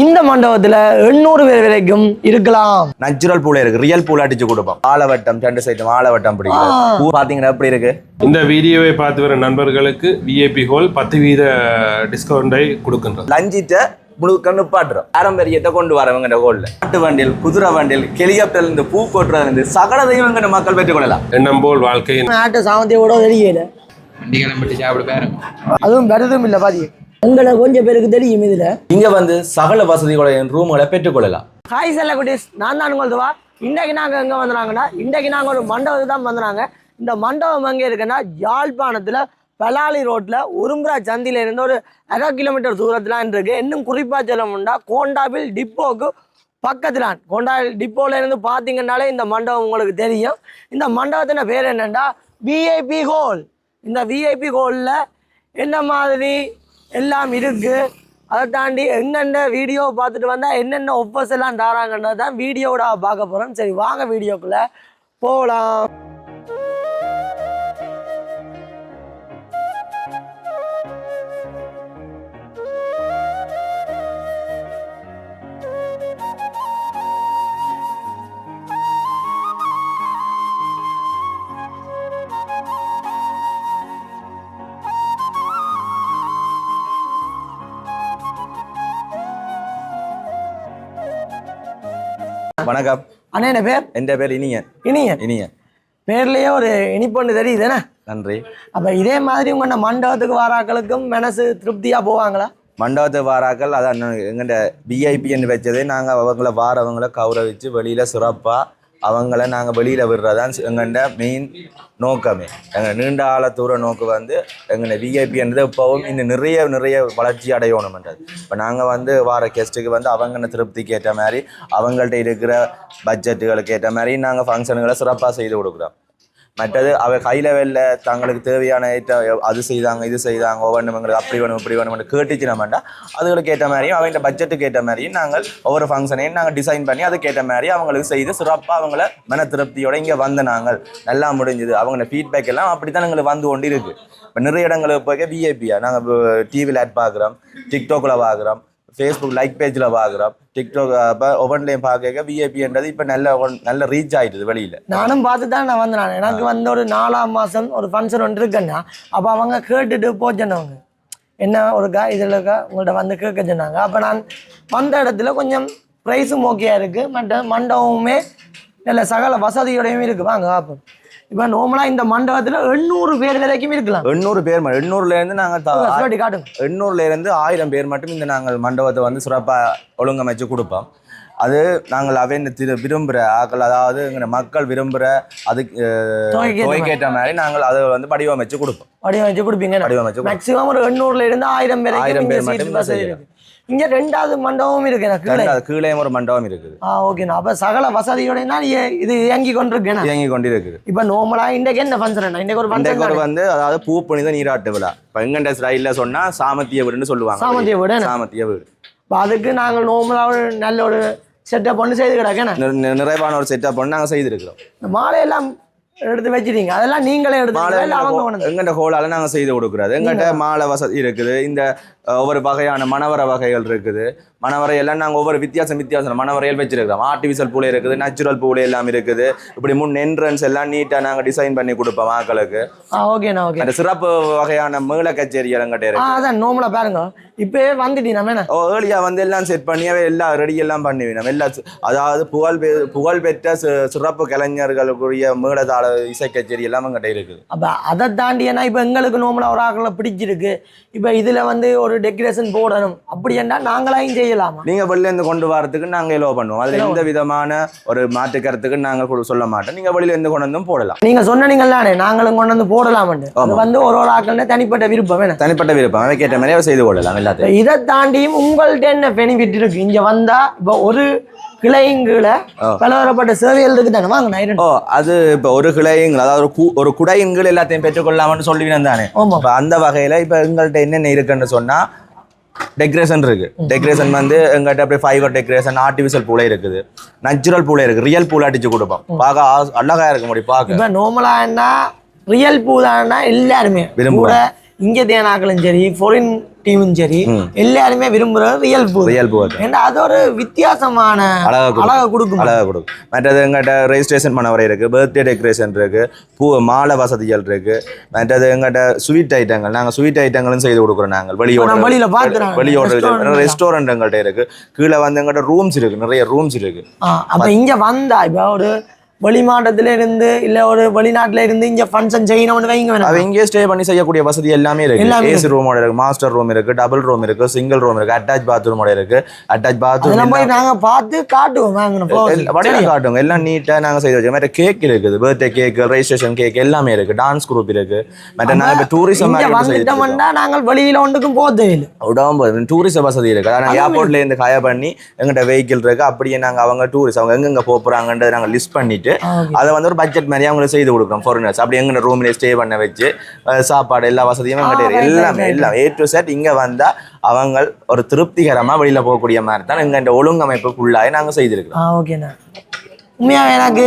இந்த மண்டபத்துல எண்ணூறு பேர் வரைக்கும் இருக்கலாம். நேச்சுரல் பூல இருக்கு. ரியல் பூல அடிச்சு கொடுப்போம். ஆலவட்டம் ரெண்டு சைடும் ஆலவட்டம் பிடிக்கும். பூ பாத்தீங்கன்னா எப்படி இருக்கு? இந்த வீடியோவை பார்த்து வர நண்பர்களுக்கு விஐபி ஹோல் பத்து வீத டிஸ்கவுண்டை கொடுக்கின்றது. லஞ்சிட்ட முழுக்க நிப்பாட்டுறோம். பாரம்பரியத்தை கொண்டு வரவங்க கோல்ல மாட்டு வண்டியில் குதிரை வண்டியில் ஹெலிகாப்டர்ல இருந்து பூ கொட்டுறதுல இருந்து சகலதையும் இங்க மக்கள் பெற்றுக்கொள்ளலாம் எண்ணம் போல் வாழ்க்கையின் ஆட்டு சாமந்தியோட தெரியல வண்டி கிளம்பிட்டு சாப்பிட பாருங்க. அதுவும் வருதும் இல்லை பாதி. எங்களை கொஞ்சம் பேருக்கு தெரியும் இதுல. இங்க வந்து சகல வசதிகளையும் ரூம்களை பெற்றுக்கொள்ளலாம் ஹாய் செல்ல குட்டீஸ் நான் தான் உங்கள் துவா. இன்றைக்கு நாங்கள் எங்கே வந்துறாங்கன்னா இன்றைக்கு நாங்கள் ஒரு மண்டபத்துக்கு தான் வந்துறாங்க இந்த மண்டபம் எங்கே இருக்குன்னா யாழ்ப்பாணத்தில் பலாலி ரோட்டில் உரும்புரா சந்தில இருந்து ஒரு அரை கிலோமீட்டர் தூரத்தில் இருக்கு. இன்னும் குறிப்பாக சொல்லணும்னா கோண்டாபில் டிப்போக்கு பக்கத்தில் கோண்டாபில் டிப்போல இருந்து பார்த்தீங்கன்னாலே இந்த மண்டபம் உங்களுக்கு தெரியும். இந்த மண்டபத்தின பேர் என்னென்னா விஐபி ஹோல் இந்த விஐபி ஹோலில் என்ன மாதிரி எல்லாம் இருக்குது அதை தாண்டி என்னென்ன வீடியோ பார்த்துட்டு வந்தால் என்னென்ன ஒப்பர்ஸ் எல்லாம் தாராங்கன்னு தான் வீடியோவோட பார்க்க போகிறோம் சரி வாங்க வீடியோக்குள்ளே போகலாம் வணக்கம். அண்ணா என்ன பேர்? என் பேர்? இனியன். இனியன்? இனியன். பேர்லேயே ஒரு இனிப்பொண்ணு தெரியுதுண்ணே. நன்றி. அப்போ இதே மாதிரி உங்கள் மண்டபத்துக்கு வராக்களுக்கும் மனசு திருப்தியாக போவாங்களா? மண்டபத்து வாராக்கள் அதான் எங்கள்ட விஐபின்னு வச்சதே நாங்கள் அவங்கள வாரவங்கள கௌரவிச்சு வெளியில் சிறப்பாக அவங்கள நாங்கள் வெளியில் விடுறதான் எங்கள்ட மெயின் நோக்கமே. எங்கள் நீண்ட ஆழ தூர நோக்கு வந்து எங்களை விஐபின்றது இப்போவும் இன்னும் நிறைய நிறைய வளர்ச்சி அடையணும்ன்றது. இப்போ நாங்கள் வந்து வார கெஸ்ட்டுக்கு வந்து அவங்க திருப்திக்கு ஏற்ற மாதிரி அவங்கள்ட்ட இருக்கிற பட்ஜெட்டுகளுக்கு ஏற்ற மாதிரி நாங்கள் ஃபங்க்ஷனுகளை சிறப்பாக செய்து கொடுக்குறோம். மற்றது அவ ஹை லெவலில் தங்களுக்கு தேவையான ஐட்டம் அது செய்தாங்க இது செய்தாங்க ஒவ்வொன்றும் எங்களுக்கு அப்படி வேணும் இப்படி வேணும்னு கேட்டுச்சு நம்மண்டா அதுகளுக்கு ஏற்ற மாதிரியும் அவங்க பட்ஜெட்டுக்கு ஏற்ற மாதிரியும் நாங்கள் ஒவ்வொரு ஃபங்க்ஷனையும் நாங்கள் டிசைன் பண்ணி அதுக்கு ஏற்ற மாதிரி அவங்களுக்கு செய்து சிறப்பாக அவங்கள மன திருப்தியோடு இங்கே வந்த நாங்கள். நல்லா முடிஞ்சுது. அவங்க ஃபீட்பேக் எல்லாம் அப்படி தான் எங்களுக்கு வந்து கொண்டு இருக்குது இப்போ நிறைய இடங்களுக்கு போய் விஐபியாக நாங்கள் டிவியில் ஆட் பார்க்குறோம் டிக்டோக்கில் பார்க்குறோம் ஃபேஸ்புக் லைக் பேஜில் பார்க்குறோம் டிக்டாக் அப்போ ஒவ்வொன்றையும் பார்க்க விஐபின்றது இப்போ நல்ல நல்ல ரீச் ஆகிடுது வெளியில். நானும் பார்த்து தான் நான் வந்தேன் எனக்கு வந்து ஒரு நாலாம் மாதம் ஒரு ஃபங்க்ஷன் ஒன்று இருக்குன்னா அப்போ அவங்க கேட்டுட்டு போச்சுன்னவங்க என்ன ஒரு கா இதில் இருக்கா உங்கள்கிட்ட வந்து கேட்க சொன்னாங்க. அப்போ நான் வந்த இடத்துல கொஞ்சம் ப்ரைஸும் ஓகேயாக இருக்குது மற்ற மண்டபமுமே நல்ல சகல வசதியோடையும் இருக்குது வாங்க பார்ப்போம். இப்போ நார்மலாக இந்த மண்டபத்தில் எண்ணூறு பேர் வரைக்கும் இருக்கலாம். எண்ணூறு பேர் எண்ணூறுல இருந்து நாங்க காட்டுங்க. எண்ணூறுல இருந்து ஆயிரம் பேர் மட்டும் இந்த நாங்கள் மண்டபத்தை வந்து சிறப்பா ஒழுங்கமைச்சு கொடுப்போம். அது நாங்கள் அவன் திரு விரும்புகிற ஆக்கள் அதாவது எங்க மக்கள் விரும்புகிற அதுக்கு தொகைக்கேற்ற மாதிரி. நாங்கள் அதை வந்து வடிவமைச்சு கொடுப்போம். வடிவமைச்சு கொடுப்பீங்க வடிவமைச்சு. மேக்ஸிமம் ஒரு எண்ணூறுல இருந்து ஆயிரம் பேர் ஆயிரம் பேர் மட்டும் இங்கே ரெண்டாவது மண்டபமும் இருக்கு எனக்கு கீழே. ஒரு மண்டபம் இருக்குது. ஆ ஓகேண்ணா அப்போ சகல வசதியோட தான் இய- இது இயங்கி கொண்டிருக்கேன் இயங்கி கொண்டிருக்குது. இப்போ நார்மலாக இன்றைக்கு என்ன ஃபங்க்ஷன் இன்றைக்கு ஒரு ஃபங்க்ஷன் வந்து அதாவது பூ புனித நீராட்டு விழா. இப்போ எங்கண்ட ஸ்டைலில் சொன்னா சாமத்திய வீடுன்னு சொல்லுவாங்க. சாமந்திய வீடு? சாமத்திய வீடு. இப்போ அதுக்கு நாங்கள் நார்மலாக ஒரு நல்ல ஒரு செட்டப் ஒன்று செய்து நிற- நிறைவான ஒரு செட்டப் பண்ணி நாங்கள் செய்திருக்கிறோம். இந்த மாலையெல்லாம் எடுத்து வச்சிட்டீங்க. அதெல்லாம் நீங்களே மாலை எடுத்து எங்கள்கிட்ட ஹோலால நாங்க செய்து கொடுக்குறது எங்கள்கிட்ட மாலை வசதி இருக்குது. இந்த ஒவ்வொரு வகையான மணவர வகைகள் இருக்குது. மணவரை எல்லாம் நாங்க ஒவ்வொரு வித்தியாசம் வித்தியாசம். மணவரையில் வச்சிருக்கிறோம். ஆர்டிஃபிஷியல் பூல இருக்குது நேச்சுரல் பூல எல்லாம் இருக்குது. இப்படி முன் என்ட்ரன்ஸ் எல்லாம் நீட்டா நாங்க டிசைன் பண்ணி கொடுப்போம் மக்களுக்கு ஓகேண்ணா ஓகே அந்த சிறப்பு வகையான மேள கச்சேரி எங்கிட்ட ஆ இருக்கு அதான் நார்மலாக பாருங்க. இப்போயே வந்துட்டீங்க நம்ம என்ன ஓ ஏர்லியா வந்து எல்லாம் செட் பண்ணி அவ எல்லாம் ரெடி எல்லாம் பண்ணி நம்ம. எல்லாம் சி- அதாவது புகழ் புகழ் பெற்ற சிறப்பு கலைஞர்களுக்குரிய மேளதாள இசை கச்சேரி எல்லாம் எங்கிட்ட இருக்குது. அப்போ அதை தாண்டி என்ன இப்போ எங்களுக்கு நார்மலாக ஒரு ஆக்களை பிடிச்சிருக்கு. இப்போ இதில் வந்து ஒரு டெக்கரேஷன் போடணும். அப்படி என்ன நாங்களாயும் செய்யலாமா? நீங்க வெளில இருந்து கொண்டு வரதுக்கு நாங்க எலோ பண்ணுவோம். அதுல எந்த விதமான ஒரு மாற்று கருத்துக்கு நாங்க சொல்ல மாட்டோம். நீங்க வெளியில இருந்து கொண்டு வந்தும் போடலாம். நீங்க சொன்னீங்கல்லானே நாங்களும் கொண்டு வந்து அது ஆமா. வந்து ஒரு ஒரு ஆக்கள் தனிப்பட்ட விருப்பம் வேணும் தனிப்பட்ட விருப்பம். அவை கேட்ட மாதிரி செய்து கொள்ளலாம் எல்லாத்தையும். இதை தாண்டியும் உங்கள்ட்ட என்ன பெனிஃபிட் இருக்கு? இங்க வந்தா இப்போ ஒரு கிளைங்கள ஆ. பலதரப்பட்ட சேவைகள் இருக்கு தானே வாங்க ஓ அது இப்ப ஒரு கிளைங்கள் அதாவது ஒரு ஒரு குடையங்கள் எல்லாத்தையும் பெற்றுக்கொள்ளலாம்னு சொல்லுவீங்க தானே அந்த வகையில இப்ப எங்கள்கிட்ட என்னென்ன இருக்குன்னு சொன்னா டெக்கரேஷன் இருக்கு. டெக்கரேஷன் வந்து எங்கள்கிட்ட அப்படியே ஃபைபர் டெக்கரேஷன் ஆர்டிஃபிஷியல் பூளை இருக்குது. நேச்சுரல் பூளை இருக்கு. ரியல் பூளை அடிச்சு கொடுப்போம். பார்க்க அழகா இருக்க முடியும் பார்க்க. இப்போ நார்மலா என்ன ரியல் பூ தானா? எல்லாருமே. கூட இங்க தேனாக்களும் சரி ஃபாரின் டீமும் சரி எல்லாருமே விரும்புறது ரியல் பூ ரியல் பூவை ஏன்னா அது ஒரு வித்தியாசமான அழகா கொடுக்கும். அழகா கொடுக்கும். மற்றது எங்கிட்ட ரெஜிஸ்ட்ரேஷன் பண்ண வரை இருக்கு. பர்த்டே டெக்கரேஷன் இருக்கு. பூ மாலை வசதிகள் இருக்கு. மற்றது எங்கிட்ட ஸ்வீட் ஐட்டங்கள் நாங்க ஸ்வீட் ஐட்டங்களும் செய்து கொடுக்குறோம் நாங்கள். வெளியோட வெளியில பாக்குறேன். வெளியோட ரெஸ்டாரண்ட் எங்கள்கிட்ட இருக்கு. கீழே வந்து எங்கிட்ட ரூம்ஸ் இருக்கு. நிறைய ரூம்ஸ் இருக்கு. அப்ப இங்க வந்தா இப்ப ஒரு வெளிமாட்டத்துல இருந்து இல்ல ஒரு வெளிநாட்டுல இருந்து இங்க ஃபங்க்ஷன் செய்யணும்னு வைங்க வேணாம். இங்கே ஸ்டே பண்ணி செய்யக்கூடிய வசதி எல்லாமே இருக்கு. ஏசி ரூமோட இருக்கு மாஸ்டர் ரூம் இருக்கு டபுள் ரூம் இருக்கு சிங்கிள் ரூம் இருக்கு அட்டாச் பாத்ரூமோட இருக்கு. அட்டாச் அதெல்லாம் போய் பாத்ரூம் நாங்க பார்த்து காட்டுவோம் வடையில காட்டுங்க எல்லாம் நீட்டா நாங்க செய்து வச்சிருக்கோம். மற்ற கேக் இருக்குது பர்த்டே கேக் ரெஜிஸ்ட்ரேஷன் கேக் எல்லாமே இருக்கு. டான்ஸ் குரூப் இருக்கு. மற்ற நாங்க டூரிசம் வந்துட்டோம்னா நாங்கள் வெளியில ஒன்றுக்கும் போக தேவையில்லை. டூரிஸ்ட் வசதி இருக்கு. ஆனா ஏர்போர்ட்ல இருந்து ஹயா பண்ணி எங்கிட்ட வெஹிக்கிள் இருக்கு. அப்படியே நாங்க அவங்க டூரிஸ்ட் அவங்க எங்கெங்க போறாங்கன்றதை நாங்க லிஸ்ட் பண்ணிட்டு Okay. அதை வந்து ஒரு பட்ஜெட் மாதிரி அவங்களுக்கு செய்து கொடுக்குறோம் ஃபாரினர்ஸ் அப்படி எங்க ரூம்ல ஸ்டே பண்ண வச்சு சாப்பாடு எல்லா வசதியும் எங்கிட்ட எல்லாமே. எல்லாம். ஏ டு செட் இங்க வந்தா அவங்க ஒரு திருப்திகரமா வெளியில போகக்கூடிய மாதிரி தான் எங்க ஒழுங்கமைப்புக்குள்ளாய நாங்க செய்திருக்கிறோம். ஓகேண்ணா உண்மையாக எனக்கு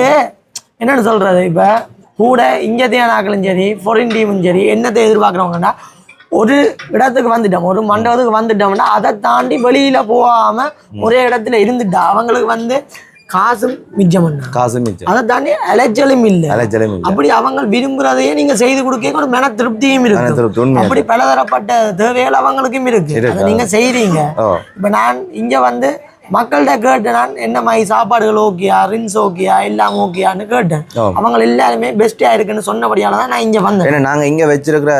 என்னன்னு சொல்றது இப்ப? கூட இங்கே தேனாக்களும் சரி ஃபாரின் டீமும் சரி என்னத்தை எதிர்பார்க்குறவங்கன்னா ஒரு இடத்துக்கு வந்துட்டோம் ஒரு மண்டபத்துக்கு வந்துட்டோம்னா அதை தாண்டி வெளியில போகாம ஒரே இடத்துல இருந்துட்டா அவங்களுக்கு வந்து காசும் மிச்சம் பண்ணா காசு மிச்சம். அதை தாண்டி அலைச்சலும் இல்லை. அலைச்சலும் இல்லை. அப்படி அவங்க விரும்புறதையே நீங்க செய்து கொடுக்க ஒரு மன திருப்தியும் இருக்கு அப்படி பலதரப்பட்ட தேவைகள் அவங்களுக்கும் இருக்கு. அதை நீங்க செய்றீங்க. இப்ப நான் இங்க வந்து மக்கள்கிட்ட கேட்டேன் நான் என்ன மாதிரி சாப்பாடுகள் ஓகேயா ரின்ஸ் ஓகேயா எல்லாம் ஓகேயான்னு கேட்டேன். அவங்க எல்லாருமே பெஸ்டா இருக்குன்னு சொன்னபடியால தான் நான் இங்க வந்தேன். ஏன்னா நாங்கள் இங்கே வச்சிருக்கிற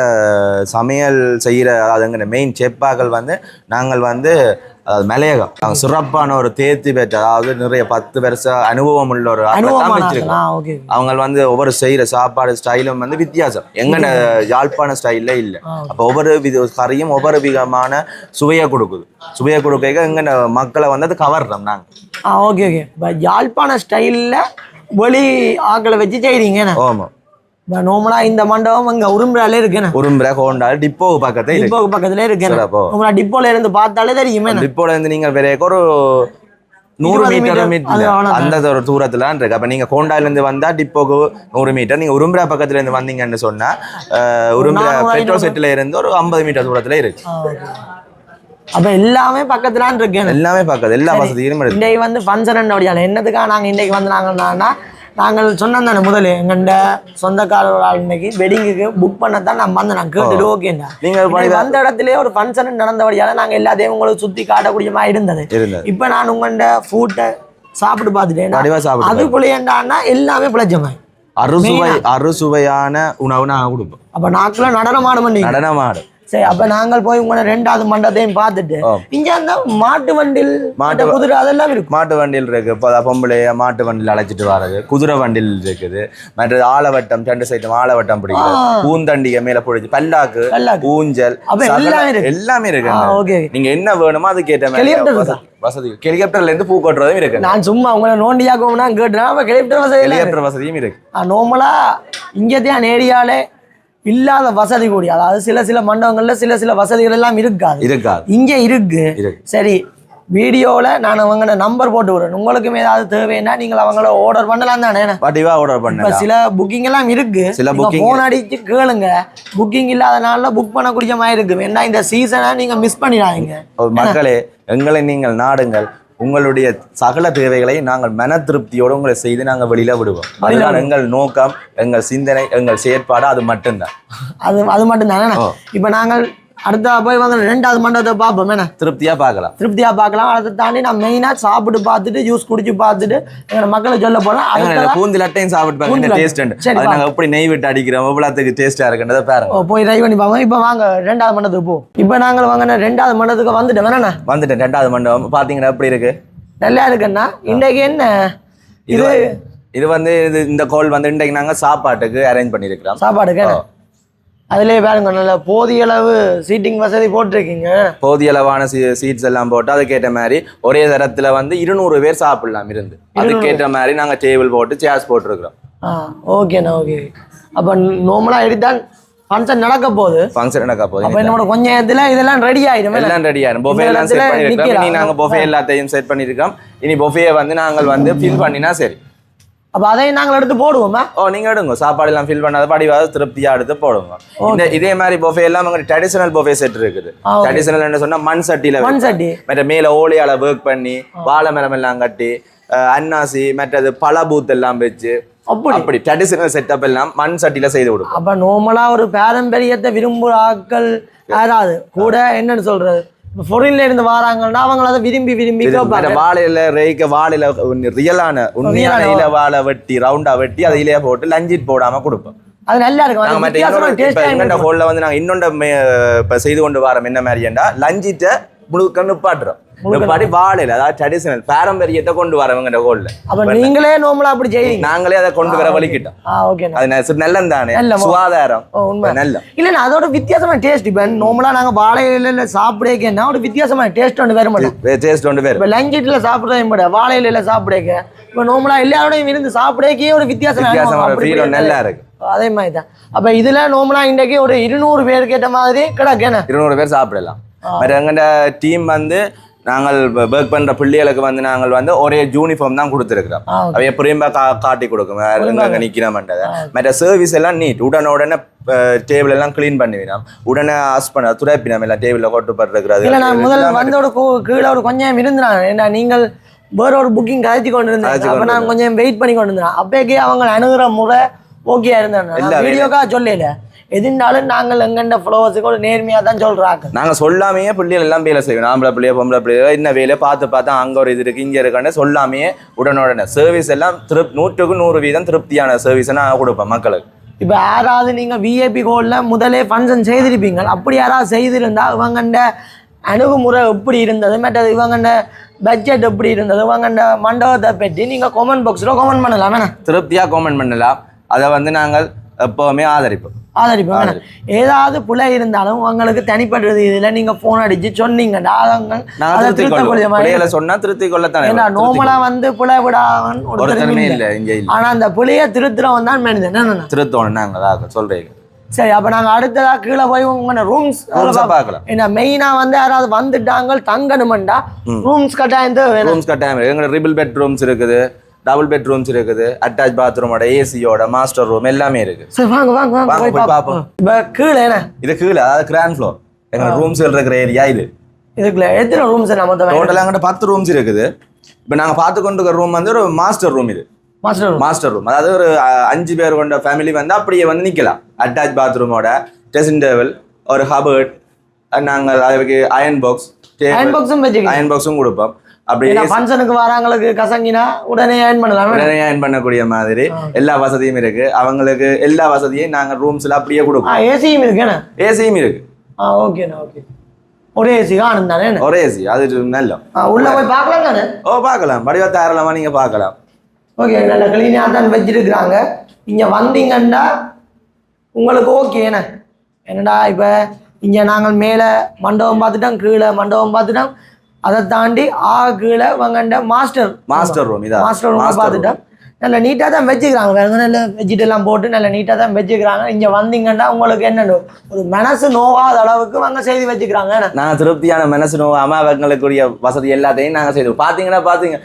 சமையல் செய்கிற அதுங்கிற மெயின் செப்பாக்கள் வந்து நாங்கள் வந்து அதாவது மலையகம். சிறப்பான ஒரு தேர்த்தி பெற்ற அதாவது நிறைய பத்து வருஷம் அனுபவம் உள்ள ஒரு வச்சிருக்கோம். அவங்க வந்து ஒவ்வொரு செய்கிற சாப்பாடு ஸ்டைலும் வந்து வித்தியாசம். எங்கன யாழ்ப்பாண ஸ்டைல்ல இல்லை. அப்போ ஒவ்வொரு வித கறியும் ஒவ்வொரு விதமான சுவையை கொடுக்குது. சுவையை கொடுக்க எங்கன மக்களை வந்து அது கவர்றோம் நாங்கள் ஆ ஓகே ஓகே. யாழ்ப்பாண ஸ்டைல்ல வெளி ஆக்களை வச்சு செய்றீங்க ஆமாம் நார்மலா இந்த மண்டபம் இங்க உரும்புறாலே இருக்குண்ணே உரும்புற ஹோண்டா டிப்போ பக்கத்தை இருக்கு. டிப்போக்கு பக்கத்துல இருக்கேன். உங்களா டிப்போல இருந்து பார்த்தாலே தெரியுமே டிப்போல இருந்து நீங்கள் வேற ஒரு நூறு மீட்டர் மீட்டர். அந்த தூரத்துல இருக்கு. அப்ப நீங்க கோண்டால இருந்து வந்தா டிப்போக்கு நூறு மீட்டர் நீங்க உரும்புரா பக்கத்துல இருந்து வந்தீங்கன்னு சொன்னா உரும்புரா பெட்ரோல். செட்ல இருந்து ஒரு ஐம்பது மீட்டர் தூரத்துல இருக்கு. அப்ப எல்லாமே பக்கத்துலான் இருக்கேன் எல்லாமே பக்கத்து எல்லா வசதியும் இருக்கு. இன்னைக்கு வந்து ஃபங்க்ஷன் அப்படியால என்னதுக்காக நாங்க இன்னைக்கு வந்து நாங்கன்னா நாங்கள் சொன்னோம் தானே முதல்ல எங்கண்ட சொந்தக்காரர் ஒரு ஆள் இன்னைக்கு வெட்டிங்குக்கு புக் பண்ணத்தான் நான் வந்தேன். நான் கேட்டுட்டு ஓகேண்டா நீங்க இன்னைக்கு வந்த இடத்துலயே ஒரு ஃபங்க்ஷன் நடந்தபடியால நாங்க எல்லாத்தையும் உங்களுக்கு சுத்தி காட்டக்கூடிய மாதிரி இருந்தது. இப்ப நான் உங்கள்ட ஃபுட்டை சாப்பிட்டு பார்த்துட்டேன். அது புளியண்டான்னா எல்லாமே பிழைச்சமாய் அறுசுவை அறுசுவையான உணவு நாங்க கொடுப்போம் அப்ப நாக்குல நடனமாட பண்ணி நடனமாடு. சரி அப்ப நாங்கள் போய் உங்களை ரெண்டாவது மண்டபத்தையும் பார்த்துட்டு. இங்க அந்த மாட்டு வண்டில் மாட்டு குதிரை அதெல்லாம் இருக்கும் மாட்டு வண்டியில் இருக்கு. இப்போ பொம்பளைய மாட்டு வண்டியில் அழைச்சிட்டு வர்றது. குதிரை வண்டியில் இருக்குது. மற்றது ஆலவட்டம் ரெண்டு சைட்டும் ஆலவட்டம் பிடிக்கிறது ஆ. பூந்தண்டிகை மேல பிடிச்சி பல்லாக்கு. ஊஞ்சல் எல்லாமே இருக்கு. இருக்கு. நீங்க என்ன வேணுமோ அதுக்கேற்ற மாதிரி வசதி- ஹெலிகாப்டர்ல இருந்து பூ கொட்டுறதும் இருக்கு. நான் சும்மா உங்களை நோண்டியாக்கோம்னா கேட்டேன் கிளப்பிட்ட வசதி ஹெலிகாப்டர் வசதியும் இருக்கு. நார்மலா இங்கதான் ஏரியால இல்லாத வசதி கூடிய அதாவது சில சில மண்டபங்கள்ல சில சில வசதிகள் எல்லாம் இருக்காது. இருக்காது. இங்க இருக்கு. சரி வீடியோவில் நான் அவங்க நம்பர் போட்டு விடுறேன். உங்களுக்கும் ஏதாவது தேவைன்னா நீங்கள் அவங்கள ஆர்டர் பண்ணலாம் தானே. வடிவா ஆர்டர் பண்ணலாம் சில புக்கிங் எல்லாம் இருக்கு. சில booking- ஃபோன் அடிச்சு கேளுங்க. புக்கிங் இல்லாத நாள்ல புக் பண்ணக்கூடிய மாதிரி இருக்கு. ஏன்னா இந்த சீசனை நீங்க மிஸ் பண்ணிடாதீங்க. மக்களே எங்களை நீங்கள் நாடுங்கள். உங்களுடைய சகல தேவைகளை நாங்கள் மன திருப்தியோடு உங்களை செய்து நாங்கள் வெளியில விடுவோம். அதுதான் எங்கள் நோக்கம் எங்கள் சிந்தனை எங்கள் செயற்பாடு அது மட்டும்தான். அது அது மட்டும் தானே ஓ. இப்போ நாங்கள் அடுத்த போய் வந்து ரெண்டாவது மண்டபத்தை பார்ப்போம். என்ன? திருப்தியா பார்க்கலாம். திருப்தியா பார்க்கலாம். அதை தாண்டி நான் மெயினா சாப்பிட்டு பார்த்துட்டு ஜூஸ் குடிச்சு பார்த்துட்டு எங்க மக்களை சொல்ல போறேன். எங்க அடுத்ததா பூந்திலட்டையும் சாப்பிட்டு பூந்திலட்டை. டேஸ்ட் சரி, அது வா. நாங்க எப்படி நெய் விட்டு அடிக்கிறோம் எவ்வளோத்துக்கு டேஸ்டா இருக்குன்றதை பாருங்க. போய் ட்ரை பண்ணி பார்ப்போம். இப்போ வாங்க ரெண்டாவது மண்டபத்துக்கு போ. இப்போ நாங்கள் வாங்க ரெண்டாவது மண்டபத்துக்கு வந்துட்டோம். வேணா வந்துட்டேன் ரெண்டாவது மண்டபம். பாத்தீங்கன்னா எப்படி இருக்கு? நல்லா இருக்குண்ணா. இன்றைக்கு என்ன? இது இது வந்து- இது இந்த கோல் வந்து இன்றைக்கு நாங்க சாப்பாட்டுக்கு அரேஞ்ச் பண்ணியிருக்கிறோம். சாப்பாடு கேட்டேன் அதுலயே பாருங்க நல்ல போதிய அளவு சீட்டிங் வசதி போட்டிருக்கீங்க. போதிய அளவான சீட்ஸ் எல்லாம் போட்டு அதுக்கேற்ற மாதிரி ஒரே தரத்துல வந்து இருநூறு பேர் சாப்பிடலாம் இருந்து. அதுக்கேற்ற மாதிரி நாங்க டேபிள் போட்டு சேர்ஸ் போட்டிருக்கிறோம். ஆ ஓகேண்ணா ஓகே அப்போ நார்மலாக எடுத்தால் ஃபங்க்ஷன் நடக்க போகுது. ஃபங்க்ஷன் நடக்க அப்போ போகுது என்னோட கொஞ்ச நேரத்துல இதெல்லாம் ரெடி ஆயிடும்? எல்லாம் ரெடி ஆயிரும். பொஃபே எல்லாம் செட் பண்ணிருக்கோம். இனி நாங்க பொஃபே எல்லாத்தையும் செட் பண்ணிருக்கோம் இனி பொஃபே வந்து நாங்கள் வந்து ஃபில் பண்ணினா சரி. அப்ப அதையும் நாங்கள் எடுத்து போடுவோமா? ஓ நீங்க எடுங்க. சாப்பாடு எல்லாம் ஃபில் பண்ணாத படிவாத திருப்தியா எடுத்து போடுங்க. இந்த இதே மாதிரி பொஃபே எல்லாம் உங்க ட்ரெடிஷனல் பொஃபே செட் இருக்குது. ட்ரெடிஷனல் என்ன சொன்னா மண் சட்டியில மண். சட்டி மற்ற மேல ஓலையால ஒர்க் பண்ணி வாழை மரம் எல்லாம் கட்டி அன்னாசி மற்றது பல பூத் எல்லாம் வச்சு. அப்படி. அப்படி ட்ரெடிஷனல் செட்டப் எல்லாம் மண் சட்டியில செய்து கொடுக்கும் அப்ப நார்மலா ஒரு பாரம்பரியத்தை விரும்புகிற ஆட்கள் யாராவது? கூட என்னன்னு சொல்றது? ஃபொரின்ல இருந்து வராங்கன்னா அவங்க அதை விரும்பி விரும்பி வாழையில ரேக்க வாழையில ரியலான உண்மையான இல வாழை வெட்டி ரவுண்டா வெட்டி அதை இலைய போட்டு லஞ்சிட் போடாம கொடுப்போம். அது நல்லா இருக்கும். மற்ற இன்னொரு ஹோல்ல வந்து நாங்க இன்னொண்ட மே- இப்ப செய்து கொண்டு வரோம் என்ன மாதிரியா லஞ்சிட்ட முழுக்க நிப்பாட்டுறோம் நிப்பாட்டி வாழையில அதாவது ட்ரெடிஷனல் பாரம்பரியத்தை கொண்டு வரோம் எங்கண்ட ஹோல்ல அப்ப நீங்களே நார்மலா அப்படி செய்வீங்க? நாங்களே அதை கொண்டு வர வலிக்கிட்டோம் அது நல்லம் தானே. சுகாதாரம். உண்மை. நல்ல இல்ல அதோட வித்தியாசமான டேஸ்ட் இப்போ நார்மலா நாங்க வாழை இலையில சாப்பிடக்கன்னா ஒரு வித்தியாசமான டேஸ்ட் ஒன்று வேற மாட்டோம். டேஸ்ட் ஒன்று பேர் இப்போ லஞ்சிட்டில் சாப்பிட்றதே விட வாழை இலையில சாப்பிடக்க இப்போ நார்மலா எல்லாரோடையும் இருந்து சாப்பிடக்கே ஒரு வித்தியாசம் வித்தியாசமான நல்லா இருக்கு. அதே மாதிரி தான் அப்ப இதுல நார்மலா இன்றைக்கு ஒரு இருநூறு பேருக்கு ஏற்ற மாதிரி கிடக்கேன இருநூறு பேர் சாப்பிடலாம். பட் எங்கண்ட டீம் வந்து நாங்கள் ஒர்க் பண்ற பிள்ளைகளுக்கு வந்து நாங்கள் வந்து ஒரே யூனிஃபார்ம் தான் கொடுத்துருக்கிறோம். புரியும்பா கா காட்டி கொடுக்கும். எங்க நிக்கிறோம்ன்றத. மற்ற சர்வீஸ் எல்லாம் நீட் உடனே உடனே டேபிள் எல்லாம் க்ளீன் பண்ணிவினோம் உடனே ஹாஸ் பண்ண துடைப்பினோம் எல்லாம் டேபிளில் கொட்டுப்பட்டிருக்கிறது நான் முதல்ல வந்தோட கீழே ஒரு கொஞ்சம் இருந்தாங்க ஏன்னா நீங்கள் வேற ஒரு புக்கிங் கழிச்சு கொண்டு இருந்தேன் அப்ப நான் கொஞ்சம் வெயிட் பண்ணி கொண்டு இருந்தேன். அப்பேக்கே அவங்க அணுகுற முறை ஓகே இருந்தேன். வீடியோக்கா சொல்லல. எதுனாலும் நாங்கள் எங்கண்ட ஃப்ளவர்ஸுக்கு ஒரு நேர்மையா தான் சொல்றாங்க. நாங்க சொல்லாமையே பிள்ளைகள் எல்லாம் வேலை செய்வோம் ஆம்பளை பிள்ளைய பொம்பளை பிள்ளைய என்ன வேலையை பார்த்து பார்த்தா அங்க ஒரு இது இருக்கு இங்க இருக்கான்னு சொல்லாமையே உடனுடனே. சர்வீஸ் எல்லாம் திருப் நூற்றுக்கு நூறு வீதம் திருப்தியான சர்வீஸை நான் கொடுப்பேன் மக்களுக்கு. இப்போ யாராவது நீங்கள் விஐபி கோல்டில் முதலே ஃபங்க்ஷன் செய்திருப்பீங்க. அப்படி யாராவது செய்திருந்தா இவங்கண்ட அணுகுமுறை எப்படி இருந்தது? மற்றது இவங்கண்ட பட்ஜெட் எப்படி இருந்தது? இவங்கண்ட மண்டபத்தை பற்றி நீங்கள் கமெண்ட் பாக்ஸில் கமெண்ட் பண்ணலாம். வேணா. திருப்தியா காமெண்ட் பண்ணலாம். அதை வந்து நாங்கள் எப்பவுமே ஆதரிப்போம் ஆதரிப்போம் வேணாம். ஏதாவது பிழை இருந்தாலும் உங்களுக்கு தனிப்பட்டது இதில் நீங்கள் ஃபோன் அடித்து சொன்னீங்கடா அவங்க நாங்க அதை திருத்திக் திருத்தக்கூடிய சொன்னா திருத்திக் கொள்ளத்தானே ஏன்னா நோமலாக வந்து பிழை விடாமன் இல்ல. இங்க ஆனால் அந்த பிழையை திருத்துறவன் தான் மனிதன். என்னண்ணா திருத்தோணும் நாங்க சொல்றீங்க. சரி அப்போ நாங்கள் அடுத்ததா கீழே போய் உங்களோட ரூம்ஸ் பார்க்கலாம். ஏன்னா மெயினாக வந்து யாராவது வந்துட்டாங்க தங்கணுமெண்டா ரூம்ஸ் கட்டாயம் ரூம்ஸ் கட்டாயம். இருக்கு எங்க ட்ரிபிள் பெட்ரூம்ஸ் இருக்குது. டபுள் பெட்ரூம்ஸ் இருக்குது அட்டாச் பாத்ரூமோட ஏசியோட மாஸ்டர் ரூம் எல்லாமே இருக்கு. சரி வாங்க வாங்க வாங்க போய். இப்போ கீழே என்ன? இது கீழே அதாவது கிராண்ட் ஃப்ளோர் எங்க ரூம்ஸ் இருக்கிற ஏரியா இது. இதுக்குள்ள எத்தனை ரூம்ஸ் நம்ம டோட்டலாக எங்கிட்ட பத்து ரூம்ஸ் இருக்குது. இப்போ நாங்க பார்த்து கொண்டு இருக்கிற ரூம் வந்து ஒரு மாஸ்டர் ரூம் இது. மாஸ்டர் ரூம் மாஸ்டர் ரூம் அதாவது ஒரு அஞ்சு பேர் கொண்ட ஃபேமிலி வந்து அப்படியே வந்து நிக்கலாம். அட்டாச் பாத்ரூமோட ட்ரெஸ்ஸிங் டேபிள் ஒரு ஹபர்ட் நாங்கள் அதுக்கு அயன் பாக்ஸ் அயன் பாக்ஸும் அயன் பாக்ஸும் கொடுப்போம். அப்படி ஏன்னா ஃபங்க்ஷனுக்கு வராங்களுக்கு கசங்கினா உடனே ஏர்ன் பண்ணலாம். உடனே அயன் பண்ணக்கூடிய மாதிரி எல்லா வசதியும் இருக்கு. அவங்களுக்கு எல்லா வசதியும் நாங்க ரூம்ஸ்ல அப்படியே கொடுப்போம். ஏசியும் இருக்குண்ணே ஏசியும் இருக்கு. ஆ ஓகேண்ணா ஓகே ஒரு ஏசி காணும் தானே ஒரே ஏசி அது நல்ல. உள்ள போய் பார்க்கலாம் தானே? ஓ பார்க்கலாம். வடிவ தாராளமா நீங்க பார்க்கலாம். ஓகே நல்ல க்ளீனாக தான் வச்சிருக்கிறாங்க. இங்கே வந்தீங்கன்னா உங்களுக்கு ஓகேண்ணே என்னடா இப்போ இங்கே நாங்கள் மேலே மண்டபம் பார்த்துட்டோம் கீழே மண்டபம் பார்த்துட்டோம். அதை தாண்டி ஆ கீழே வங்கண்ட மாஸ்டர் மாஸ்டர் ரூம் இதா மாஸ்டர் ரூம் மாஸ்டர் பார்த்துட்டோம் நல்ல நீட்டாக தான் வச்சுக்கிறாங்க. வேறு நல்ல வெஜிடெல்லாம் போட்டு நல்ல நீட்டாக தான் வச்சுக்கிறாங்க. இங்கே வந்தீங்கன்னா உங்களுக்கு என்னென்ன ஒரு மனசு நோகாத அளவுக்கு அவங்க செய்து வச்சுக்கிறாங்க. என்ன? நாங்க திருப்தியான மனசு நோவாம அவங்களுக்குரிய வசதி எல்லாத்தையும் நாங்க செய்து பாத்தீங்கன்னா பாத்தீங்க.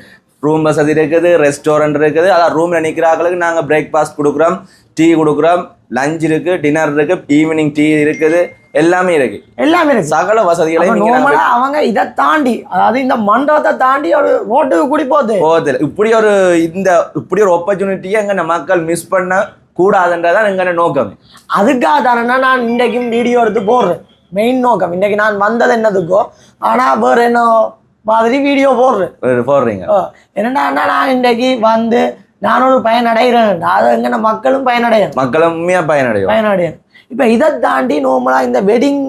ரூம் வசதி இருக்குது ரெஸ்டாரண்ட் இருக்குது. அதான் ரூம்ல நிக்கிறாங்களுக்கு நாங்க பிரேக்ஃபாஸ்ட் கொடுக்குறோம் டீ கொடுக்குறோம் லஞ்ச் இருக்கு டின்னர் இருக்கு ஈவினிங் டீ இருக்குது. எல்லாமே இருக்கு. எல்லாமே இருக்கு. சகல வசதிகளையும் நார்மலாக அவங்க இதை தாண்டி அதாவது இந்த மண்டபத்தை தாண்டி ஒரு ரோட்டுக்கு கூடி போகுது. போதில்லை இப்படி ஒரு இந்த இப்படி ஒரு ஆப்பர்ச்சுனிட்டியை எங்க மக்கள் மிஸ் பண்ண கூடாதுன்றதான் எங்க நோக்கம். அதுக்காக தானே நான் இன்றைக்கும் வீடியோ எடுத்து போடுறேன். மெயின் நோக்கம். இன்றைக்கு நான் வந்தது என்னதுக்கோ ஆனால் வேற என்ன மாதிரி வீடியோ போடுறேன். போடுறீங்க. என்னடா நான் இன்றைக்கு வந்து நான் ஒரு பயனடைகிறேன் அது எங்கன்னா மக்களும் பயனடையணும். மக்களும் பயனடையும் பயனடையணும். இப்போ இதை தாண்டி நார்மலாக இந்த வெட்டிங்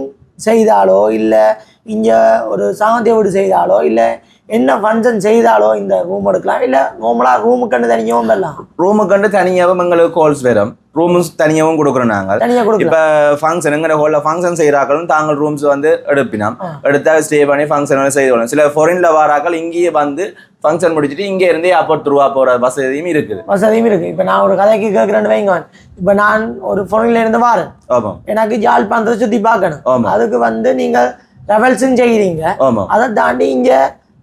செய்தாலோ இல்லை இங்கே ஒரு சாமந்திய வீடு செய்தாலோ இல்லை என்ன ஃபங்க்ஷன் செய்தாலோ இந்த ரூம் எடுக்கலாம். இல்லை நார்மலாக ரூமுக்குன்னு தனியாகவும் வரலாம் கண்டு தனியாகவும் எங்களுக்கு கால்ஸ் வரும். ரூம்ஸ் தனியாகவும் கொடுக்குறோம் நாங்கள். தனியாக கொடுக்கலாம். இப்ப ஃபங்க்ஷன் எங்க ஹோல்ல ஃபங்க்ஷன் செய்யறாக்களும் தாங்கள் ரூம்ஸ் வந்து எடுப்பினோம். ஆ. எடுத்தா ஸ்டே பண்ணி ஃபங்க்ஷன் செய்து சில ஃபாரின்ல வாராக்கள் இங்கேயே வந்து ஃபங்க்ஷன் முடிச்சிட்டு இங்கே இருந்தே ஏர்போர்ட் ரூபா போற வசதியும் இருக்குது. வசதியும் இருக்கு இப்போ நான் ஒரு கதைக்கு கேட்குறேன்னு வைங்க. இப்போ நான் ஒரு foreign-ல இருந்து வரேன். ஆமாம் எனக்கு ஜாழ்ப்பாணத்தை சுற்றி பார்க்கணும். ஆமா. அதுக்கு வந்து நீங்கள் ட்ராவல்ஸும் செய்கிறீங்க ஆமாம் அதை தாண்டி இங்கே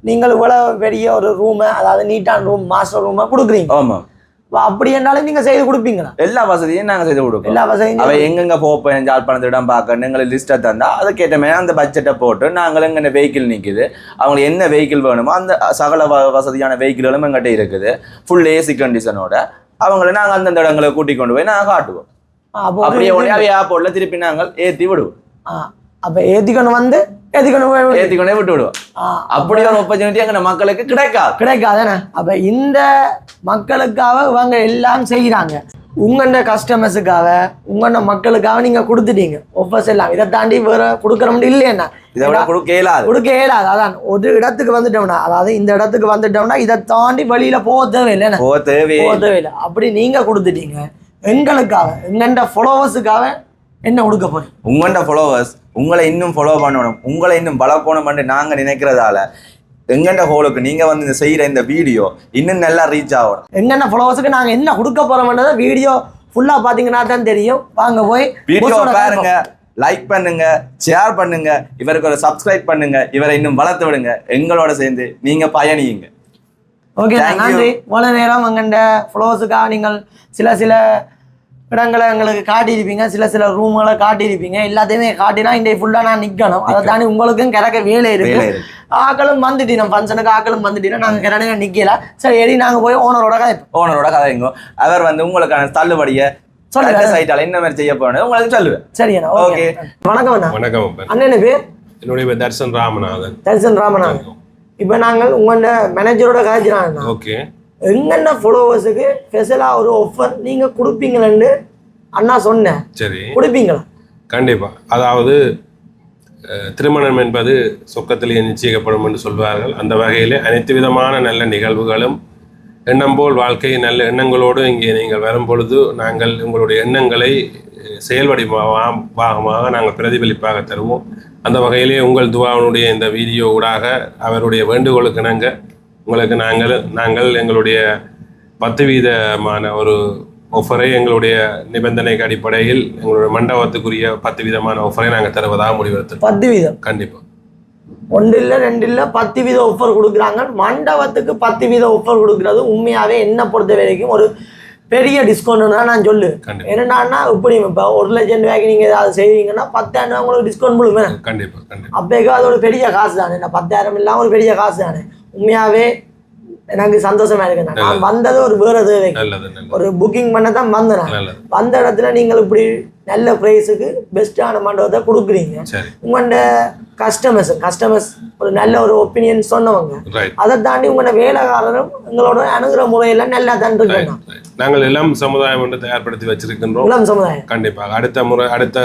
நீங்கள் இவ்வளோ பெரிய ஒரு ரூமை அதாவது நீட்டான ரூம் மாஸ்டர் ரூமை கொடுக்குறீங்க. ஆமாம் அப்படி என்றாலும் நீங்க செய்து கொடுப்பீங்களா? எல்லா வசதியும் நாங்க செய்து கொடுப்போம். எல்லா வசதியும் அவ எங்கெங்க போப்பேன் ஜாழ்ப்பாணத்து இடம் பார்க்கணும் எங்களுக்கு லிஸ்ட்டை தந்தா அதுக்கேற்ற மாதிரி அந்த பட்ஜெட்டை போட்டு நாங்கள் எங்க வெஹிக்கிள் நிக்குது. அவங்களுக்கு என்ன வெஹிக்கிள் வேணுமோ அந்த சகல வசதியான வெஹிக்கிள்களும் எங்கிட்ட இருக்குது. ஃபுல் ஏசி கண்டிஷனோட அவங்கள நாங்க அந்தந்த இடங்களை கூட்டி கொண்டு போய் நாங்க காட்டுவோம். அப்படியே உடனே ஏர்போர்ட்ல திருப்பி நாங்கள் ஏத்தி விடுவோம். அப்ப ஏத்திக்கணும் வந்து ஏத்திக்கணும் போய் ஏத்தி கொண்டே விட்டு விடுவோம் அப்படி ஒரு ஆப்பர்ச்சுனிட்டி எங்க மக்களுக்கு கிடைக்காது கிடைக்காதானே அப்ப இந்த மக்களுக்காக இவங்க எல்லாம் செய்யறாங்க உங்களோட கஸ்டமர்ஸுக்காக உங்களோட மக்களுக்காக நீங்க கொடுத்துட்டீங்க. ஒஃபர்ஸ் எல்லாம். இதை தாண்டி வேற கொடுக்கறோம்னு இல்லையா இதை விட கொடுக்க இயலாது. கொடுக்க இயலாது. அதான் ஒரு இடத்துக்கு வந்துட்டோம்னா அதாவது இந்த இடத்துக்கு வந்துட்டோம்னா இதை தாண்டி வெளியில போக தேவையில்லை போக தேவையே போக தேவையில்லை. அப்படி நீங்க கொடுத்துட்டீங்க. எங்களுக்காக எங்கண்ட ஃபாலோவர்ஸுக்காக என்ன கொடுக்க போறீங்க? உங்களோட ஃபாலோவர்ஸ் உங்களை இன்னும் ஃபாலோ பண்ணணும் உங்களை இன்னும் பலக்கோணம் நாங்க நினைக்கிறதால எங்கண்ட ஹோலுக்கு நீங்க வந்து இந்த செய்யற இந்த வீடியோ இன்னும் நல்லா ரீச் ஆகணும். என்னென்ன ஃபாலோவர்ஸுக்கு நாங்க என்ன கொடுக்க போறோம்ன்றதை வீடியோ ஃபுல்லா பாத்தீங்கன்னா தான் தெரியும். வாங்க போய் வீடியோ பாருங்க லைக் பண்ணுங்க ஷேர் பண்ணுங்க இவருக்கு ஒரு சப்ஸ்கிரைப் பண்ணுங்க இவரை இன்னும் வளர்த்து விடுங்க. எங்களோட சேர்ந்து நீங்க பயணியுங்க. ஓகே. நன்றி. இவ்வளோ நேரம் எங்கண்ட ஃப்ளோஸுக்காக நீங்கள் சில சில இடங்களை எங்களுக்கு காட்டியிருப்பீங்க. சில சில ரூம்களை காட்டியிருப்பீங்க. எல்லாத்தையுமே காட்டினா இந்த ஃபுல்லாக நான் நிற்கணும் அதை தாண்டி உங்களுக்கும் கிடக்க வேலை இருக்கு. ஆக்களும் வந்துட்டோம் ஃபங்க்ஷனுக்கு ஆக்களும் வந்துட்டோம் நாங்கள் கிடக்க நிற்கல சரி எடி நாங்கள் போய் ஓனரோட கதைப்போம் ஓனரோட கதைங்க அவர் வந்து உங்களுக்கான தள்ளுபடியை சொல்லுங்க. சைட்டால என்ன மாதிரி செய்ய போறேன்னு உங்களுக்கு சொல்லுவேன். சரி அண்ணா ஓகே. வணக்கம் அண்ணா. வணக்கம். அண்ணன் பேர்? என்னுடைய பேர் தர்சன் ராமநாதன். தரிசன் ராமநாதன். இப்போ நாங்கள் உங்களோட மேனேஜரோட கதைச்சிடாங்கண்ணா ஓகே. என்னென்ன ஃபாலோவர்ஸுக்கு ஸ்பெஷலாக ஒரு ஆஃபர் நீங்கள் கொடுப்பீங்களேன்னு அண்ணா சொன்னேன். சரி. கொடுப்பீங்களா? கண்டிப்பா. அதாவது திருமணம் என்பது சொக்கத்திலேயே நிச்சயிக்கப்படும் என்று சொல்வார்கள். அந்த வகையிலே அனைத்து விதமான நல்ல நிகழ்வுகளும் எண்ணம் போல் வாழ்க்கை நல்ல எண்ணங்களோடு இங்கே நீங்கள் வரும் பொழுது நாங்கள் உங்களுடைய எண்ணங்களை அஹ், செயல் வடிவமாக நாங்கள் பிரதிபலிப்பாக தருவோம். அந்த வகையிலே உங்கள் துவாவினுடைய இந்த வீடியோ ஊடாக அவருடைய வேண்டுகோளுக்கு இணங்க உங்களுக்கு நாங்கள் நாங்கள் எங்களுடைய பத்து வீதமான ஒரு ஆஃபரை எங்களுடைய நிபந்தனைக்கு அடிப்படையில் எங்களுடைய மண்டபத்துக்குரிய பத்து விதமான ஆஃபரை நாங்கள் தருவதாக முடிவெடுத்தோம் பத்து வீதம்? கண்டிப்பாக ஒன்று இல்லை ரெண்டு இல்லை பத்து வீத ஆஃபர் கொடுக்குறாங்க. மண்டபத்துக்கு பத்து வீத ஆஃபர் கொடுக்குறது உண்மையாகவே என்ன பொறுத்த வரைக்கும் ஒரு பெரிய டிஸ்கவுண்ட் தான் நான் கண்டிப்பா. என்னன்னா இப்படி இப்போ ஒரு லட்சம் ரூபாய்க்கு நீங்கள் ஏதாவது செய்வீங்கன்னா பத்தாயிரம் ரூபா உங்களுக்கு டிஸ்கவுண்ட் கொடுப்பேன் கண்டிப்பாக கண்டிப்பாக அப்போக்கு அது ஒரு பெரிய காசு தானே நான் பத்தாயிரம் இல்லாமல் ஒரு பெரிய காசு தானே உண்மையாகவே எனக்கு சந்தோஷமா இருக்கு. நான் வந்தது ஒரு வேற நல்லது ஒரு புக்கிங் பண்ண தான் வந்தேன் வந்த இடத்துல நீங்கள் இப்படி நல்ல ப்ரைஸுக்கு பெஸ்ட்டான மண்டபத்தை கொடுக்குறீங்க. உங்களோட கஸ்டமர்ஸ் கஸ்டமர்ஸ் ஒரு நல்ல ஒரு ஒப்பீனியன் சொன்னவங்க. அதை தாண்டி உங்களோட வேலைக்காரரும் எங்களோட அணுகிற முறையில நல்லா தான் இருக்கணும் நாங்கள் எல்லாம் சமுதாயம் என்று தயார்படுத்தி வச்சிருக்கின்றோம். இளம் சமுதாயம். கண்டிப்பாக. அடுத்த முறை அடுத்த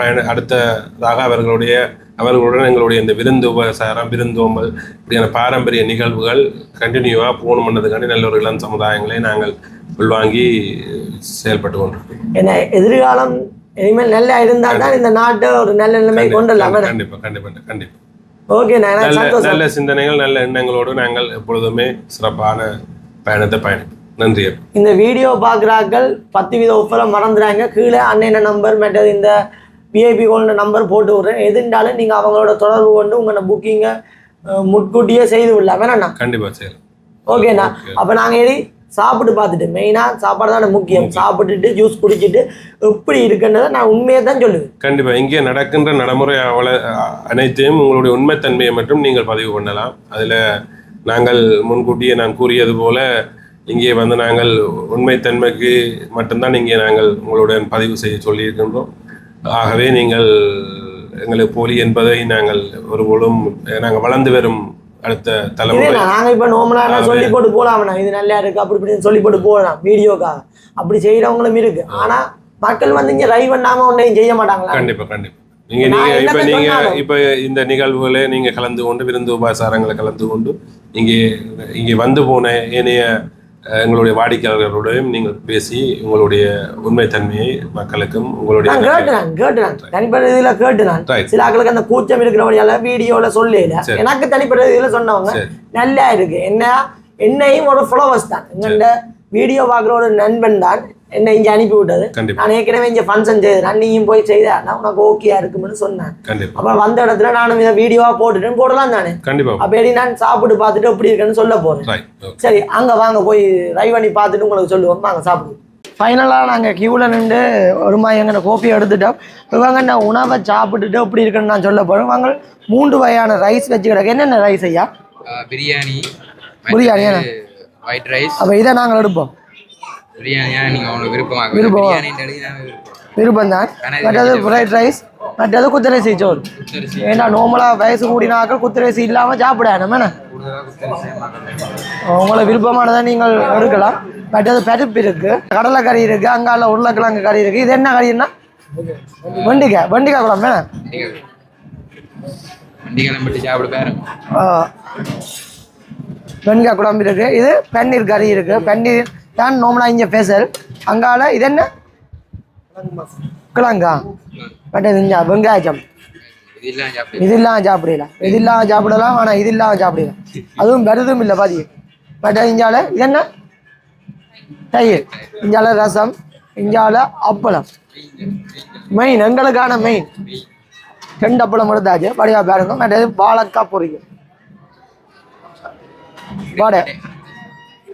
பயண அடுத்ததாக அவர்களுடைய அவர்களுடன் எங்களுடைய இந்த விருந்து உபசாரம் விருந்தோம்பல் இப்படியான பாரம்பரிய நிகழ்வுகள் கண்டினியூவாக போகணும்ன்றதுக்காண்டி நல்ல ஒரு இளம் சமுதாயங்களை நாங்கள் உள்வாங்கி செயல்பட்டு கொண்டிருக்கிறோம். ஏன்னா எதிர்காலம் இனிமேல் நல்லா இருந்தால் தான் இந்த நாட்டை ஒரு நல்ல நிலைமை கொண்டு வரலாம் கண்டிப்பா கண்டிப்பா கண்டிப்பா ஓகே நல்ல சிந்தனைகள் நல்ல எண்ணங்களோடு நாங்கள் எப்பொழுதுமே சிறப்பான பயணத்தை பயணிப்போம். நன்றி. இந்த வீடியோ பார்க்குறாக்கள் பத்து வீத ஒஃபரை மறந்துடாங்க கீழே அண்ணன நம்பர் மற்றது இந்த விஐபி கோல்டு நம்பர் போட்டு விட்றேன். எதுண்டாலும் நீங்கள் அவங்களோட தொடர்பு கொண்டு உங்களோட புக்கிங்கை முன்கூட்டியே செய்து விடலாம். வேணாண்ணா? கண்டிப்பா செய்யலாம். ஓகேண்ணா. அப்போ நாங்கள் ஏறி சாப்பிட்டு பார்த்துட்டு மெயினாக சாப்பாடு தானே முக்கியம். சாப்பிட்டுட்டு ஜூஸ் குடிச்சிட்டு எப்படி இருக்குன்றதை நான் உண்மையை தான் சொல்லுவேன். கண்டிப்பா. இங்கே நடக்கின்ற நடைமுறை அவள அனைத்தையும் உங்களுடைய உண்மைத்தன்மையை மட்டும் நீங்கள் பதிவு பண்ணலாம். அதில் நாங்கள் முன்கூட்டியே நான் கூறியது போல இங்கே வந்து நாங்கள் உண்மைத்தன்மைக்கு மட்டும்தான் இங்கே நாங்கள் உங்களுடன் பதிவு செய்ய சொல்லியிருக்கின்றோம். ஆகவே நீங்கள் எங்களுக்கு போலி என்பதை நாங்கள் ஒருபோதும் நாங்கள் வளர்ந்து வரும் அடுத்த தலைமுறை. நாங்கள் இப்போ நோமலாக சொல்லி போட்டு போகலாம்ண்ணா இது நல்லா இருக்கு அப்படி இப்படின்னு சொல்லி போட்டு போகலாம் வீடியோக்காக. அப்படி செய்கிறவங்களும் இருக்கு. ஆனால் மக்கள் வந்து இங்கே ரை பண்ணாமல் ஒன்றையும் செய்ய மாட்டாங்களா? கண்டிப்பா கண்டிப்பா. நீங்க நான் நீங்க இப்ப என்னத்தை நீங்க சொன்னாலும். இப்ப இந்த நிகழ்வுகளை நீங்க கலந்து கொண்டு விருந்து உபசாரங்களை கலந்து கொண்டு இங்கே இங்கே வந்து போன ஏனைய எங்களுடைய வாடிக்கையாளர்களுடையும் நீங்கள் பேசி உங்களுடைய உண்மைத்தன்மையை மக்களுக்கும் உங்களுடைய கேட்டுனான் கேட்டுனான் தனிப்பட்ட இதில் கேட்டுனான். சில ஆட்களுக்கு அந்த கூச்சம் இருக்கிறபடியால வீடியோவில் சொல்லல. எனக்கு தனிப்பட்ட இதில் சொன்னவங்க. நல்லா இருக்கு. என்ன? என்னையும் ஒரு ஃபாலோவர்ஸ் தான். எங்கள்ட வீடியோ பார்க்குற ஒரு நண்பன் தான். என்ன இங்கே அனுப்பி விட்டது. நான் ஏற்கனவே இங்கே ஃபங்க்ஷன் செய்தேன் நீயும் போய் செய்தா உனக்கு ஓகேயா இருக்கும்னு சொன்னேன். அப்புறம் வந்த இடத்துல நானும் இதை வீடியோவா போட்டுட்டேன் போடலாம் தானே? கண்டிப்பா. அப்ப எப்படி நான் சாப்பிட்டு பார்த்துட்டு எப்படி இருக்குன்னு சொல்ல போறேன். சரி அங்க வாங்க போய் ட்ரை பண்ணி பார்த்துட்டு உங்களுக்கு சொல்லுவோம். வாங்க சாப்பிடுவோம். ஃபைனலாக நாங்கள் கியூவில் நின்று ஒரு மாதிரி எங்கன கோப்பி எடுத்துட்டோம் இவங்க நான் உணவை சாப்பிட்டுட்டு எப்படி இருக்குன்னு நான் சொல்ல போகிறேன் வாங்க மூன்று வகையான ரைஸ் வச்சு கிடக்கு. என்னென்ன ரைஸ் ஐயா? பிரியாணி பிரியாணி, ஒயிட் ரைஸ் அப்போ இதை நாங்கள் எடுப்போம். பிரியாணியா நீங்கள் உங்களுக்கு விருப்பமாக விருப்பமா? விருப்பம். தான் இது மற்றது ஃப்ரைட் ரைஸ் மற்றது குத்தரிசி சோறு ஏன்னா நார்மலாக வயசு கூடினாக்கள் குத்தரிசி இல்லாமல் சாப்பிட நம்ம என்ன? உங்களை விருப்பமானதை நீங்கள் எடுக்கலாம். மற்றது பருப்பு இருக்கு கடலைக்கறி இருக்கு அங்கால உருளைக்கிழங்கு கறி இருக்கு. இது என்ன கறின்னா? வெண்டிக்காய் வெண்டிக்காய் குழம்பு என்ன? வண்டி கிளம்பிட்டு சாப்பிட பாருங்க ஆ. வெண்டைக்காய் குழம்பு இருக்கு. இது பன்னீர் கறி இருக்கு. பன்னீர் தான் நோமலா இங்கே ஸ்பெஷல் அங்கால இது என்ன கிழங்கா மற்றது இங்கே வெங்காயம் இது இல்லாம சாப்பிடலாம் இது இல்லாம சாப்பிடலாம் ஆனால் இது இல்லாம சாப்பிடலாம் அதுவும் வருதும் இல்லை பாதி மற்ற இஞ்சால இது என்ன தயிர் இஞ்சால ரசம் இஞ்சால அப்பளம் மெயின் எங்களுக்கான மெயின் ரெண்டு அப்பளம் எடுத்தாச்சு படியா பாருங்க மற்றது வாழைக்காய் பொரியும் வடை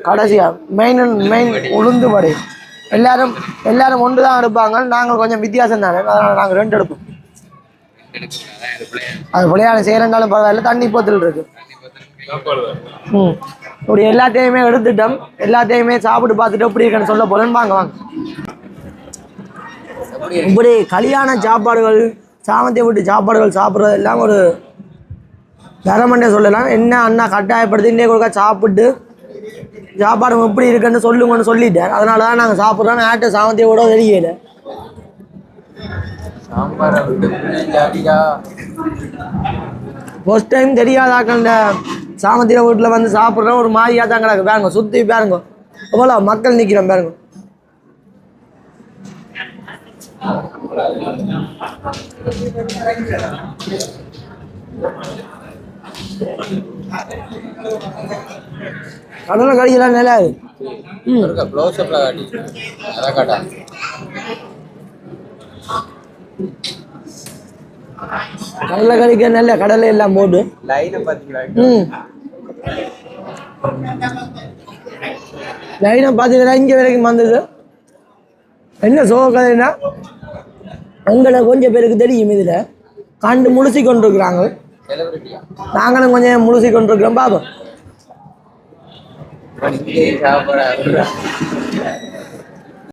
கடைசியா மெயின் மெயின் உளுந்து வடை. எல்லாரும் எல்லாரும் ஒன்று தான் எடுப்பாங்க. நாங்கள் கொஞ்சம் வித்தியாசம் தானே. அதனால் நாங்கள் ரெண்டு எடுப்போம். அது பிள்ளையா அது பரவாயில்ல. தண்ணி போத்தல் இருக்கு. ம். இப்படி எல்லாத்தையுமே எடுத்துட்டோம். எல்லாத்தையுமே சாப்பிட்டு பார்த்துட்டு எப்படி இருக்குன்னு சொல்ல போலன்னு வாங்க வாங்க. இப்படி கல்யாண சாப்பாடுகள் சாமத்தை விட்டு சாப்பாடுகள் சாப்பிட்றது எல்லாம் ஒரு தரமண்டே சொல்லலாம். என்ன அண்ணா கட்டாயப்படுத்தி இன்னைக்கு ஒருக்கா சாப்பிட்டு சாப்பாடு எப்படி இருக்குன்னு சொல்லுங்கன்னு சொல்லிட்டேன். அதனால தான் நாங்கள் சாப்பிட்றோம் ஆட்டு விட்டு பிள்ளைங்க ஃபர்ஸ்ட் டைம் தெரியாதாக்கள் இந்த சாமத்திர வீட்டில் வந்து சாப்பிட்றோம். ஒரு மாதிரியாக தான் கிடக்கு. பாருங்க சுற்றி பாருங்க. எவ்வளோ மக்கள் நிற்கிறோம் பாருங்க. கடலை கறியெல்லாம் நல்லா இருக்கு ம் இருக்க க்ளோஸ் அப்ல காட்டி. அதான் காட்டா. கடலை கறிக்க நல்ல கடலை எல்லாம் போட்டு. லைனை பார்த்தீங்களா ம். லைனை பார்த்தீங்கன்னா இங்கே வரைக்கும் வந்தது. என்ன சோக கதைன்னா அங்கே கொஞ்சம் பேருக்கு தெரியும் இதில். கண்டு முழுசி கொண்டிருக்கிறாங்க. நாங்களும் கொஞ்சம் முழுசி கொண்டிருக்கிறோம் பார்ப்போம்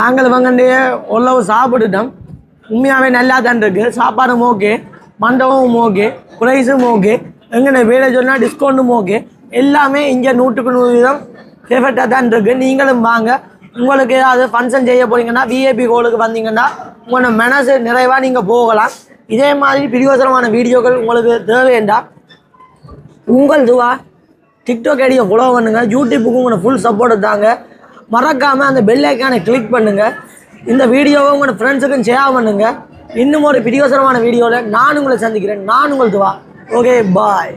நாங்கள் வாங்கண்டே ஓரளவு சாப்பிட்டுட்டோம். உண்மையாகவே நல்லா தான் இருக்கு. சாப்பாடும் ஓகே மண்டபமும் ஓகே ப்ரைஸும் ஓகே எங்கட வேலை சொன்னால் டிஸ்கவுண்ட்டும் ஓகே எல்லாமே இங்கே நூற்றுக்கு நூறு வீதம் ஃபேவரட்டாக தான் இருக்கு. நீங்களும் வாங்க. உங்களுக்கு ஏதாவது ஃபங்க்ஷன் செய்ய போறீங்கன்னா விஏபி கோலுக்கு வந்தீங்கன்னா உங்களோட மனசு நிறைவாக நீங்கள் போகலாம். இதே மாதிரி பிரியோசனமான வீடியோக்கள் உங்களுக்கு தேவையண்டா உங்கள் துவா டிக்டாக் ஐடியை ஃபாலோ பண்ணுங்கள் யூடியூப்புக்கு உங்களை ஃபுல் சப்போர்ட் தாங்க. மறக்காமல் அந்த பெல் ஐக்கானை கிளிக் பண்ணுங்கள் இந்த வீடியோவை உங்களோட ஃப்ரெண்ட்ஸுக்கும் ஷேர் பண்ணுங்கள் இன்னும் ஒரு பிரியோசனமான வீடியோவில் நான் உங்களை சந்திக்கிறேன். நான் உங்கள் துவா. Okay bye